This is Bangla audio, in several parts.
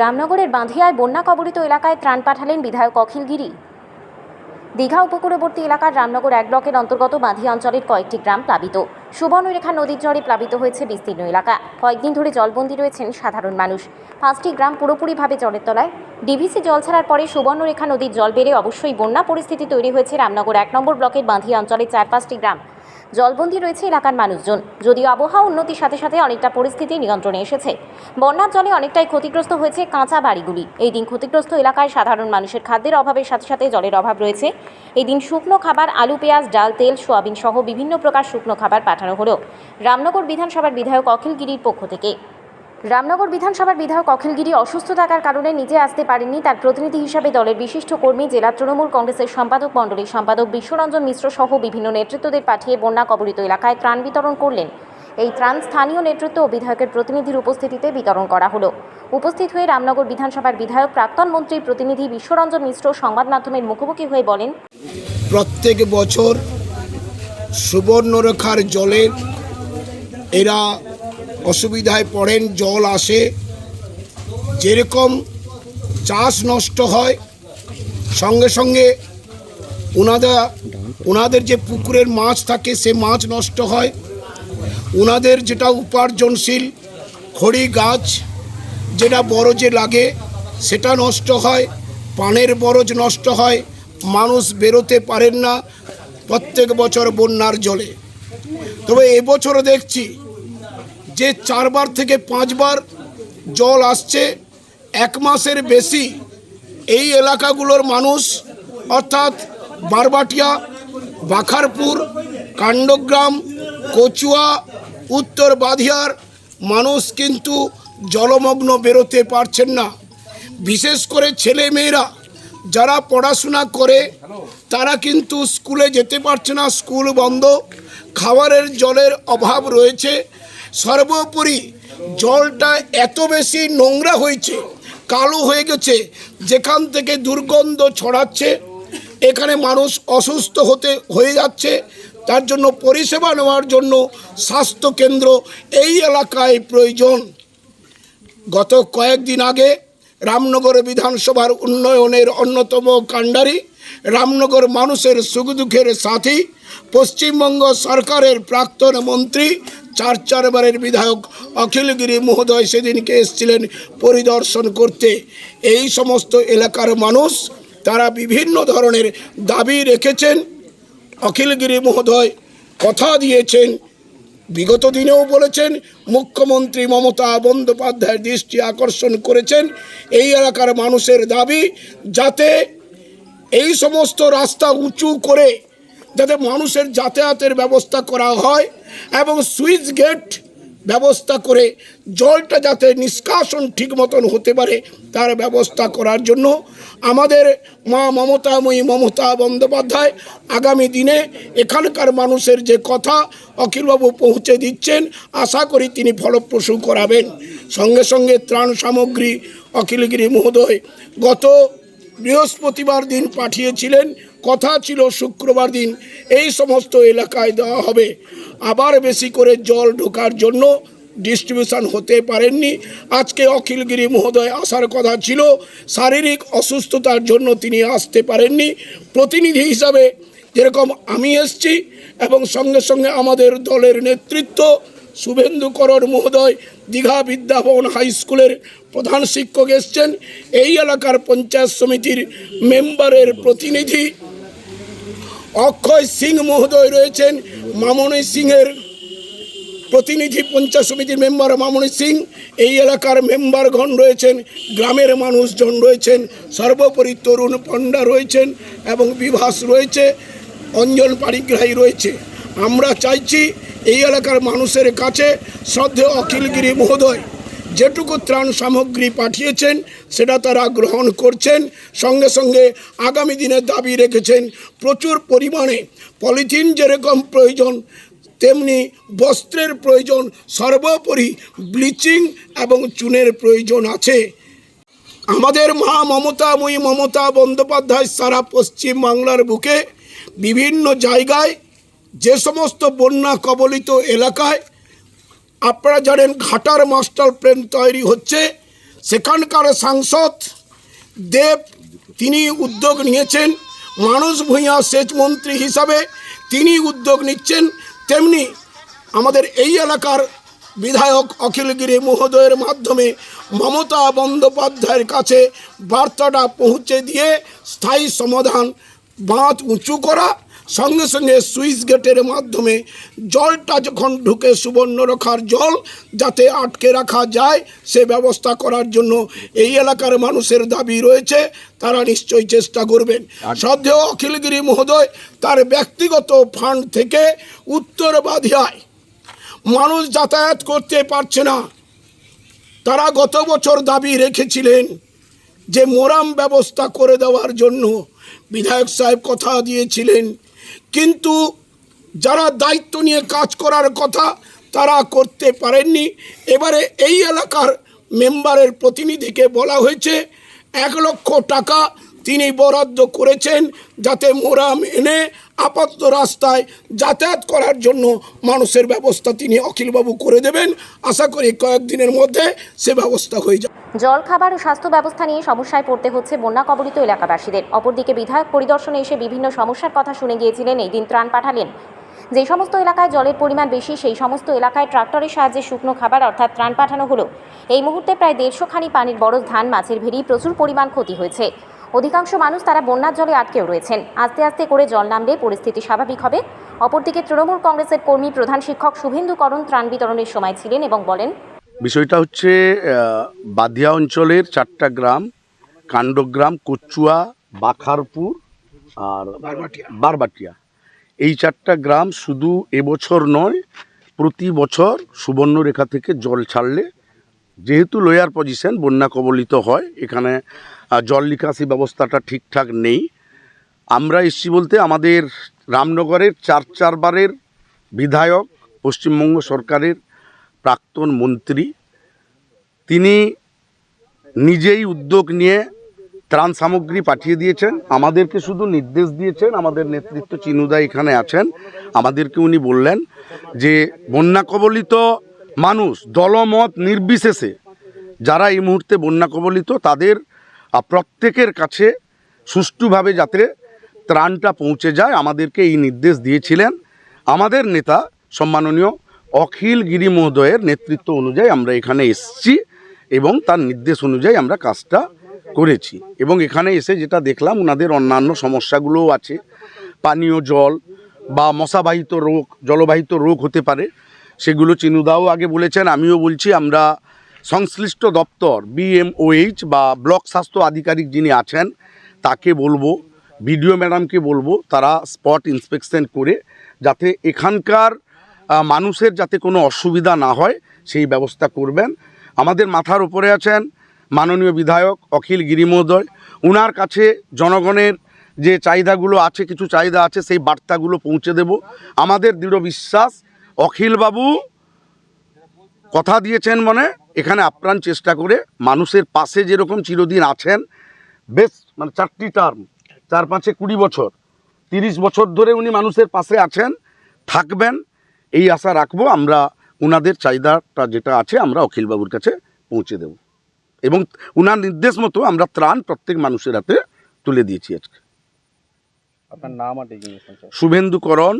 রামনগরের বাঁধিয়ায় বন্যা কবলিত এলাকায় ত্রাণ পাঠালেন বিধায়ক অখিল গিরি। দীঘা উপকূলবর্তী এলাকার রামনগর এক ব্লকের অন্তর্গত বাঁধিয়া অঞ্চলের কয়েকটি গ্রাম প্লাবিত। সুবর্ণরেখা নদীর জলে প্লাবিত হয়েছে বিস্তীর্ণ এলাকা। কয়েকদিন ধরে জলবন্দী রয়েছেন সাধারণ মানুষ। পাঁচটি গ্রাম পুরোপুরিভাবে জলের তলায়। ডিভিসি জল ছাড়ার পরে সুবর্ণরেখা নদীর জল বেড়ে অবশ্যই বন্যা পরিস্থিতি তৈরি হয়েছে রামনগর এক নম্বর ব্লকের বাঁধিয়া অঞ্চলের চার পাঁচটি গ্রাম। জলবন্দী রয়েছে এলাকার মানুষজন। যদিও আবহাওয়া উন্নতির সাথে সাথে অনেকটা পরিস্থিতি নিয়ন্ত্রণে এসেছে। বন্যার জলে অনেকটাই ক্ষতিগ্রস্ত হয়েছে কাঁচা বাড়িগুলি। এই দিন ক্ষতিগ্রস্ত এলাকায় সাধারণ মানুষের খাদ্যের অভাবের সাথে সাথে জলের অভাব রয়েছে। এই দিন শুকনো খাবার, আলু, পেঁয়াজ, ডাল, তেল, সোয়াবিন সহ বিভিন্ন প্রকার শুকনো খাবার পাঠানো হলো। রামনগর বিধানসভার বিধায়ক অখিল গিরির পক্ষ থেকে। রামনগর বিধানসভার বিধায়ক অখিল গিরি অসুস্থ থাকার কারণে নিজে আসতে পারেননি তার প্রতিনিধি হিসাবে দলের বিশিষ্ট কর্মী জেলা তৃণমূল কংগ্রেসের সম্পাদক মণ্ডলীর সম্পাদক বিশ্বরঞ্জন মিশ্র সহ বিভিন্ন নেতৃত্বদের পাঠিয়ে বন্যা কবলিত এলাকায় ত্রাণ বিতরণ করলেন। এই ত্রাণ স্থানীয় নেতৃত্ব ও বিধায়কের প্রতিনিধির উপস্থিতিতে বিতরণ করা হলো। উপস্থিত হয়ে রামনগর বিধানসভার বিধায়ক প্রাক্তন মন্ত্রীর প্রতিনিধি বিশ্বরঞ্জন মিশ্র সংবাদ মাধ্যমের মুখোমুখি হয়ে বলেন, প্রত্যেক বছর সুবর্ণরেখার জলে এরা অসুবিধায় পড়েন, জল আসে। যেরকম চাষ নষ্ট হয়, সঙ্গে সঙ্গে ওনাদা ওনাদের যে পুকুরের মাছ থাকে, সে মাছ নষ্ট হয়। ওনাদের যেটা উপার্জনশীল, খড়ি, গাছ যেটা বরজে লাগে, সেটা নষ্ট হয়, পানের বরজ নষ্ট হয়, মানুষ বেরোতে পারেন না প্রত্যেক বছর বন্যার জলে। তবে এবছর দেখছি যে চারবার থেকে পাঁচবার জল আসছে, এক মাসের বেশি এই এলাকাগুলোর মানুষ, অর্থাৎ বারবাটিয়া, বাখারপুর, কাণ্ডগ্রাম, কচুয়া, উত্তর বাধিয়ার মানুষ কিন্তু জলমগ্ন বেরোতে পারছেন না। বিশেষ করে ছেলে মেয়েরা যারা পড়াশোনা করে, তারা কিন্তু স্কুলে যেতে পারছে না, স্কুল বন্ধ, খাবারের জলের অভাব রয়েছে সর্বোপরি জলটা এত বেশি নোংরা হয়েছে, কালো হয়ে গেছে, যেখান থেকে দুর্গন্ধ ছড়াচ্ছে, এখানে মানুষ অসুস্থ হতে, হয়ে যাচ্ছে, তার জন্য পরিষেবা নেওয়ার জন্য স্বাস্থ্যকেন্দ্র এই এলাকায় প্রয়োজন। গত কয়েকদিন আগে রামনগর বিধানসভার উন্নয়নের অন্যতম কাণ্ডারি, রামনগর মানুষের সুখ দুঃখের সাথী, পশ্চিমবঙ্গ সরকারের প্রাক্তন মন্ত্রী চার চারবারের বিধায়ক অখিলগিরি মহোদয় সেদিনকে এসেছিলেন পরিদর্শন করতে। এই সমস্ত এলাকার মানুষ তারা বিভিন্ন ধরনের দাবি রেখেছেন। অখিলগিরি মহোদয় কথা দিয়েছেন, বিগত দিনেও বলেছেন, মুখ্যমন্ত্রী মমতা বন্দ্যোপাধ্যায়ের দৃষ্টি আকর্ষণ করেছেন। এই এলাকার মানুষের দাবি যাতে এই সমস্ত রাস্তা উঁচু করে যাতে মানুষের যাতায়াতের ব্যবস্থা করা হয় এবং সুইচ গেট ব্যবস্থা করে জলটা যাতে নিষ্কাশন ঠিক মতন হতে পারে, তার ব্যবস্থা করার জন্য আমাদের মা মমতাময়ী মমতা বন্দ্যোপাধ্যায় আগামী দিনে এখানকার মানুষের যে কথা অখিলবাবু পৌঁছে দিচ্ছেন, আশা করি তিনি ফলপ্রসূ করাবেন। সঙ্গে সঙ্গে ত্রাণ সামগ্রী, অখিলগিরি মহোদয় গত বৃহস্পতিবার দিন পাঠিয়েছিলেন। কথা ছিল শুক্রবার দিন, এই সমস্ত এলাকায় দেওয়া হবে। আবার বেশি করে জল ঢোকার জন্য ডিস্ট্রিবিউশন হতে পারেননি। আজকে অখিলগিরি মহোদয় আসার কথা ছিল, শারীরিক অসুস্থতার জন্য তিনি আসতে পারেননি। প্রতিনিধি হিসাবে যেরকম আমি এসছি এবং সঙ্গে সঙ্গে আমাদের দলের নেতৃত্ব শুভেন্দু করর মহোদয় দীঘা বিদ্যাভবন হাই স্কুলের প্রধান শিক্ষক এসছেন। এই এলাকার পঞ্চায়েত সমিতির মেম্বারের প্রতিনিধি অক্ষয় সিং মহোদয় রয়েছেন, মামনি সিংয়ের প্রতিনিধি, পঞ্চায়েত সমিতির মেম্বার মামনি সিং। এই এলাকার মেম্বারগণ রয়েছেন, গ্রামের মানুষজন রয়েছেন, সর্বোপরি তরুণ পণ্ডা রয়েছেন এবং বিভাস রয়েছে, অঞ্জন পারিগ্রাহী রয়েছে। আমরা চাইছি এই এলাকার মানুষের কাছে শ্রদ্ধেয় অখিলগিরি মহোদয় যেটুকু ত্রাণ সামগ্রী পাঠিয়েছেন, সেটা তারা গ্রহণ করছেন। সঙ্গে সঙ্গে আগামী দিনে দাবি রেখেছেন, প্রচুর পরিমাণে পলিথিন যেরকম প্রয়োজন, তেমনি বস্ত্রের প্রয়োজন, সর্বোপরি ব্লিচিং এবং চুনের প্রয়োজন আছে। আমাদের মা মমতাময়ী মমতা বন্দ্যোপাধ্যায় সারা পশ্চিম বাংলার বুকে বিভিন্ন জায়গায় যে সমস্ত বন্যা কবলিত এলাকায় আপনারা জানেন ঘাটার মাস্টার প্ল্যান তৈরি হচ্ছে। সেখানকার সাংসদ দেব, তিনি উদ্যোগ নিয়েছেন। মানস ভূঁইয়া সেচ মন্ত্রী হিসাবে তিনি উদ্যোগ নিচ্ছেন। তেমনি আমাদের এই এলাকার বিধায়ক অখিলগিরি মহোদয়ের মাধ্যমে মমতা বন্দ্যোপাধ্যায়ের কাছে বার্তাটা পৌঁছে দিয়ে স্থায়ী সমাধান বাঁধ উঁচু করা সঙ্গে সঙ্গে সুইচ গেটের মাধ্যমে জলটা যখন ঢুকে সুবর্ণরেখার জল যাতে আটকে রাখা যায় সে ব্যবস্থা করার জন্য এই এলাকার মানুষের দাবি রয়েছে। তারা নিশ্চয়ই চেষ্টা করবেন। শ্রদ্ধেয় অখিলগিরি মহোদয় তার ব্যক্তিগত ফান্ড থেকে উত্তর বাধিয়ায় মানুষ যাতায়াত করতে পারছে না। তারা গত বছর দাবি রেখেছিলেন যে মোরাম ব্যবস্থা করে দেওয়ার জন্য বিধায়ক সাহেব কথা দিয়েছিলেন। কিন্তু যারা দায়িত্ব নিয়ে কাজ করার কথা তারা করতে পারেননি। এবারে এই এলাকার মেম্বারের প্রতিনিধিকে বলা হয়েছে, এক লক্ষ টাকা তিনি বরাদ্দ করেছেন যাতে মোরাম এনে আপাতত রাস্তায় যাতায়াত করার জন্য মানুষের ব্যবস্থা তিনি অখিলবাবু করে দেবেন। আশা করি কয়েকদিনের মধ্যে সে ব্যবস্থা হয়ে যাবে। জল, খাবার ও স্বাস্থ্য ব্যবস্থা নিয়ে সমস্যায় পড়তে হচ্ছে বন্যা কবলিত এলাকাবাসীদের। অপরদিকে বিধায়ক পরিদর্শনে এসে বিভিন্ন সমস্যার কথা শুনে গিয়েছিলেন, এই দিন ত্রাণ পাঠালেন। যে সমস্ত এলাকায় জলের পরিমাণ বেশি, সেই সমস্ত এলাকায় ট্রাক্টরের সাহায্যে শুকনো খাবার অর্থাৎ ত্রাণ পাঠানো হলো। এই মুহূর্তে প্রায় দেড়শো খানি পানির বরজ ধান, মাছের ভেরি প্রচুর পরিমাণ ক্ষতি হয়েছে। অধিকাংশ মানুষ তারা বন্যার জলে আটকেও রয়েছেন। আস্তে আস্তে করে জল নামলে পরিস্থিতি স্বাভাবিক হবে। অপরদিকে তৃণমূল কংগ্রেসের কর্মী প্রধান শিক্ষক শুভেন্দু করণ ত্রাণ বিতরণের সময় ছিলেন এবং বলেন বিষয়টা হচ্ছে বাদিয়া অঞ্চলের চারটা গ্রাম কাণ্ডগ্রাম কচুয়া বাখারপুর আর বারবাটিয়া। এই চারটা গ্রাম শুধু এবছর নয় প্রতি বছর সুবর্ণরেখা থেকে জল ছাড়লে যেহেতু লোয়ার পজিশন বন্যা কবলিত হয়, এখানে জল নিকাশি ব্যবস্থাটা ঠিকঠাক নেই। আমরা এসছি বলতে আমাদের রামনগরের চার চারবারের বিধায়ক, পশ্চিমবঙ্গ সরকারের প্রাক্তন মন্ত্রী। তিনি নিজেই উদ্যোগ নিয়ে ত্রাণ সামগ্রী পাঠিয়ে দিয়েছেন। আমাদেরকে শুধু নির্দেশ দিয়েছেন, আমাদের নেতৃত্ব চিনুদা এখানে আছেন। আমাদেরকে উনি বললেন যে, বন্যা কবলিত মানুষ দলমত নির্বিশেষে যারা এই মুহূর্তে বন্যা কবলিত, তাদের প্রত্যেকের কাছে সুষ্ঠুভাবে যাতে ত্রাণটা পৌঁছে যায়, আমাদেরকে এই নির্দেশ দিয়েছিলেন। আমাদের নেতা সম্মাননীয় অখিল গিরি মহোদয়ের নেতৃত্ব অনুযায়ী আমরা এখানে এসেছি এবং তার নির্দেশ অনুযায়ী আমরা কাজটা করেছি। এবং এখানে এসে যেটা দেখলাম ওনাদের অন্যান্য সমস্যাগুলোও আছে। পানীয় জল বা মশাবাহিত রোগ, জলবাহিত রোগ হতে পারে। সেগুলো চিনুদাও আগে বলেছেন, আমিও বলছি, আমরা সংশ্লিষ্ট দপ্তর বিএমওএইচ বা ব্লক স্বাস্থ্য আধিকারিক যিনি আছেন, তাকে বলব, বিডিও ম্যাডামকে বলব, তারা স্পট ইন্সপেকশন করে যাতে এখানকার মানুষের যাতে কোনো অসুবিধা না হয়, সেই ব্যবস্থা করবেন। আমাদের মাথার উপরে আছেন মাননীয় বিধায়ক অখিল গিরি মহোদয় উনার কাছে জনগণের যে চাহিদাগুলো আছে, কিছু চাহিদা আছে, সেই বার্তাগুলো পৌঁছে দেব। আমাদের দৃঢ় বিশ্বাস অখিলবাবু কথা দিয়েছেন মানে এখানে আপ্রাণ চেষ্টা করে মানুষের পাশে যেরকম চিরদিন আছেন বেশ মানে চারটি টার্ম চার পাঁচে কুড়ি বছর তিরিশ বছর ধরে উনি মানুষের পাশে আছেন থাকবেন এই আশা রাখব আমরা উনাদের চাহিদাটা যেটা আছে আমরা অখিলবাবুর কাছে পৌঁছে দেব। এবং উনার নির্দেশ মতো আমরা ত্রাণ প্রত্যেক মানুষের হাতে তুলে দিয়েছি আজকে। আপনার নাম শুভেন্দুকরণ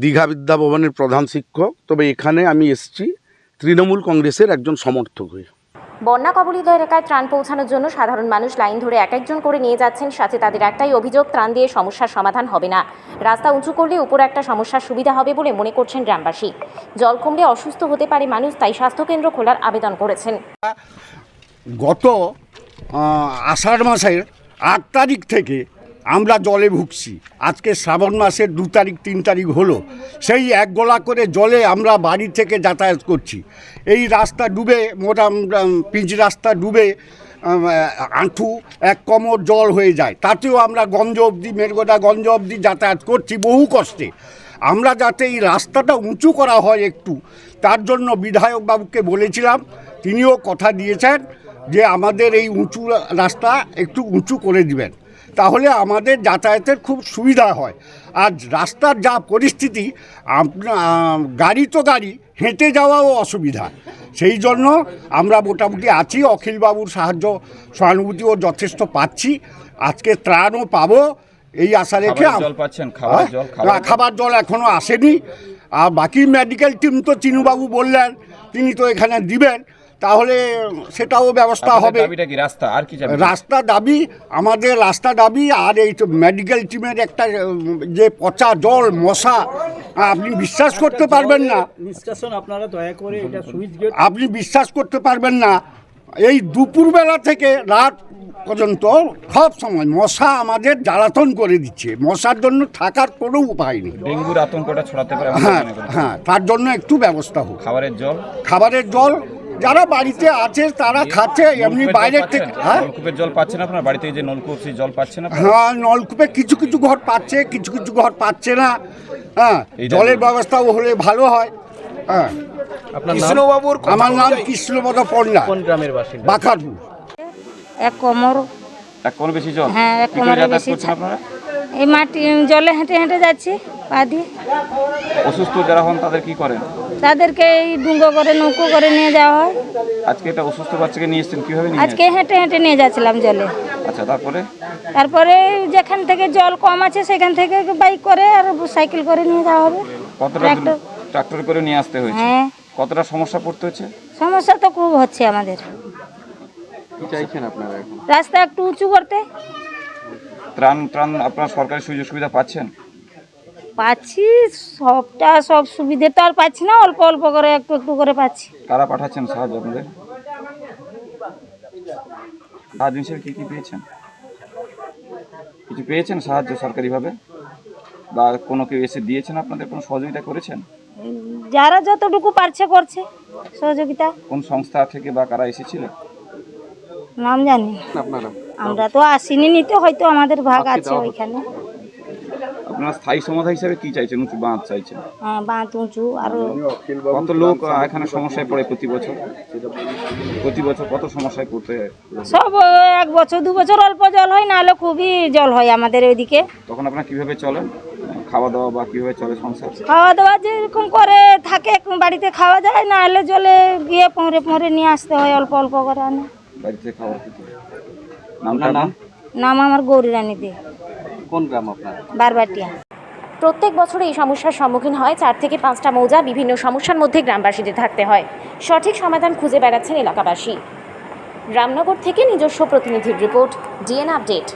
দীঘা বিদ্যা ভবনের প্রধান শিক্ষক তবে এখানে আমি এসেছি তৃণমূল কংগ্রেসের একজন সমর্থক হয়ে। বন্যা কবলিত এলাকায় ত্রাণ পৌঁছানোর জন্য সাধারণ মানুষ লাইন ধরে এক একজন করে নিয়ে যাচ্ছেন সাথে তাদের একটাই অভিযোগ ত্রাণ দিয়ে সমস্যার সমাধান হবে না। রাস্তা উঁচু করলে উপরে একটা সমস্যার সুবিধা হবে বলে মনে করছেন গ্রামবাসী। জল কমলে অসুস্থ হতে পারে মানুষ তাই স্বাস্থ্যকেন্দ্র খোলার আবেদন করেছেন। গত আষাঢ় মাসের আট তারিখ থেকে আমরা জলে ভুগছি। আজকে শ্রাবণ মাসের দু তারিখ, তিন তারিখ হলো। সেই এক গোলা করে জলে আমরা বাড়ি থেকে যাতায়াত করছি। এই রাস্তা ডুবে, মোটা পিচ রাস্তা ডুবে আঁঠু, এক কমর জল হয়ে যায়। তাতেও আমরা গঞ্জ অবধি, মেরগোদা গঞ্জ অবধি যাতায়াত করছি বহু কষ্টে। আমরা যাতে এই রাস্তাটা উঁচু করা হয় একটু, তার জন্য বিধায়কবাবুকে বলেছিলাম, তিনিও কথা দিয়েছেন যে আমাদের এই উঁচু রাস্তা একটু উঁচু করে দিবেন। তাহলে আমাদের যাতায়াতের খুব সুবিধা হয়। আর রাস্তার যা পরিস্থিতি গাড়ি তো গাড়ি হেঁটে যাওয়াও অসুবিধা। সেই জন্য আমরা মোটামুটি আছি অখিলবাবুর সাহায্য সহানুভূতিও যথেষ্ট পাচ্ছি। আজকে ত্রাণও পাবো এই আশা রেখে হ্যাঁ? খাবার জল এখনও আসেনি। আর বাকি মেডিকেল টিম তো চিনুবাবু বললেন তিনি তো এখানে দিবেন। তাহলে সেটাও ব্যবস্থা হবে। দাবিটা রাস্তা? আর কি রাস্তা দাবি আমাদের রাস্তা দাবি আর এই তো মেডিকেল টিমের একটা যে পচা জল মশা আপনি বিশ্বাস করতে পারবেন না। নিষ্কাশন আপনারা দয়া করে এটা সুইচ গেট আপনি বিশ্বাস করতে পারবেন না। এই দুপুরবেলা থেকে রাত পর্যন্ত সব সময় মশা আমাদের জ্বালাতন করে দিচ্ছে। মশার জন্য থাকার কোনো উপায় নেই। ডেঙ্গুর আতঙ্কটা ছড়াতে পারে হ্যাঁ হ্যাঁ তার জন্য একটু ব্যবস্থা হোক। খাবারের জল? খাবারের জল যারা বাড়িতে আছে তারা খাচ্ছে এমনি বাইরের থেকে হ্যাঁ? নলকূপের জল পাচ্ছেন আপনার? বাড়ি থেকে যে নলকূপ সেই জল পাচ্ছেন আপনারা? হ্যাঁ নলকূপে কিছু কিছু ঘর পাচ্ছে কিছু কিছু ঘর পাচ্ছে না। হ্যাঁ এই জলের ব্যবস্থাও হলে ভালো হয়। হ্যাঁ। আপনার নাম? কৃষ্ণবাবুর আমার নাম কৃষ্ণপদ পণ্ডা কোন গ্রামের বাসিন্দা? বাখারপুর এক কোমর। এক কোন বেশি জল? হ্যাঁ, এক কি করে কোমরের যাতায়াত বেশি আপনারা? এই মাটি জলে হেঁটে হেঁটে যাচ্ছে পা দিয়ে অসুস্থ যারা হন তাদের কি করেন? তাদেরকে এই ডুঙ্গো করে নৌকো করে নিয়ে যাওয়া হয়। আজকে একটা অসুস্থ বাচ্চাকে নিয়ে এসেছেন কীভাবে নিয়ে আজকে হেঁটে হেঁটে নিয়ে যাচ্ছিলাম জলে। আচ্ছা তারপরে? তারপরে যেখান থেকে জল কম আছে সেখান থেকে বাইক করে আর সাইকেল করে নিয়ে যাওয়া হবে। কতটা ট্রাক্টর। ট্রাক্টর করে নিয়ে আসতে হয়েছে? হ্যাঁ। কতটা সমস্যা পড়তে হচ্ছে সমস্যা তো খুব হচ্ছে আমাদের। কি চাইছেন আপনারা এখন? রাস্তা একটু উঁচু করতে। ত্রাণ ত্রাণ আপনার সরকারি সুযোগ সুবিধা পাচ্ছেন? পাচ্ছি সবটা সব সুবিধে তো আর পাচ্ছি না অল্প অল্প করে একটু একটু করে পাচ্ছি। কারা পাঠাচ্ছেন সাহায্য আপনাদের? সাহায্য হিসেবে কি কি পেয়েছেন? কিছু পেয়েছেন সাহায্য সরকারিভাবে? বা কোনো কেউ এসে দিয়েছেন আপনাদের? কোনো সহযোগিতা করেছেন? যারা যতটুকু পারছে করছে সহযোগিতা। কোন সংস্থা থেকে বা কারা এসেছিল? নাম জানি না। আমরা তো আসিনি নিতে হয়তো আমাদের ভাগ আছে ওইখানে। আপনারা স্থায়ী সমাধান হিসেবে কি চাইছেন? উঁচু বাঁধ চাইছেন? হ্যাঁ বাঁধ উঁচু আরও কত লোক এখানে সমস্যায় পড়ে প্রতি বছর? প্রতি বছর কত সমস্যায় পড়তে হয়? সব এক বছর দু বছর অল্প জল হয় নাহলে খুবই জল হয় আমাদের ওইদিকে। তখন আপনারা কীভাবে চলেন? খাওয়া দাওয়া বা কীভাবে চলে সংসার? খাওয়া দাওয়া যেরকম করে থাকে বাড়িতে খাওয়া যায় না হলে জলে গিয়ে পরে পরে নিয়ে আসতে হয় অল্প অল্প করে আনে। বাড়ি থেকে খাবার নাম? নাম আমার গৌরী রানী দে। কোন গ্রাম আপনার? বারবাটিয়া। প্রত্যেক বছর এই সমস্যার সম্মুখীন হয়। চার থেকে পাঁচটা মৌজা বিভিন্ন সমস্যার মধ্যে গ্রামবাসীদের থাকতে হয়। সঠিক সমাধান খুঁজে বেড়াচ্ছেন এলাকাবাসী। রামনগর থেকে নিজস্ব প্রতিনিধির রিপোর্ট, ডিএন আপডেট।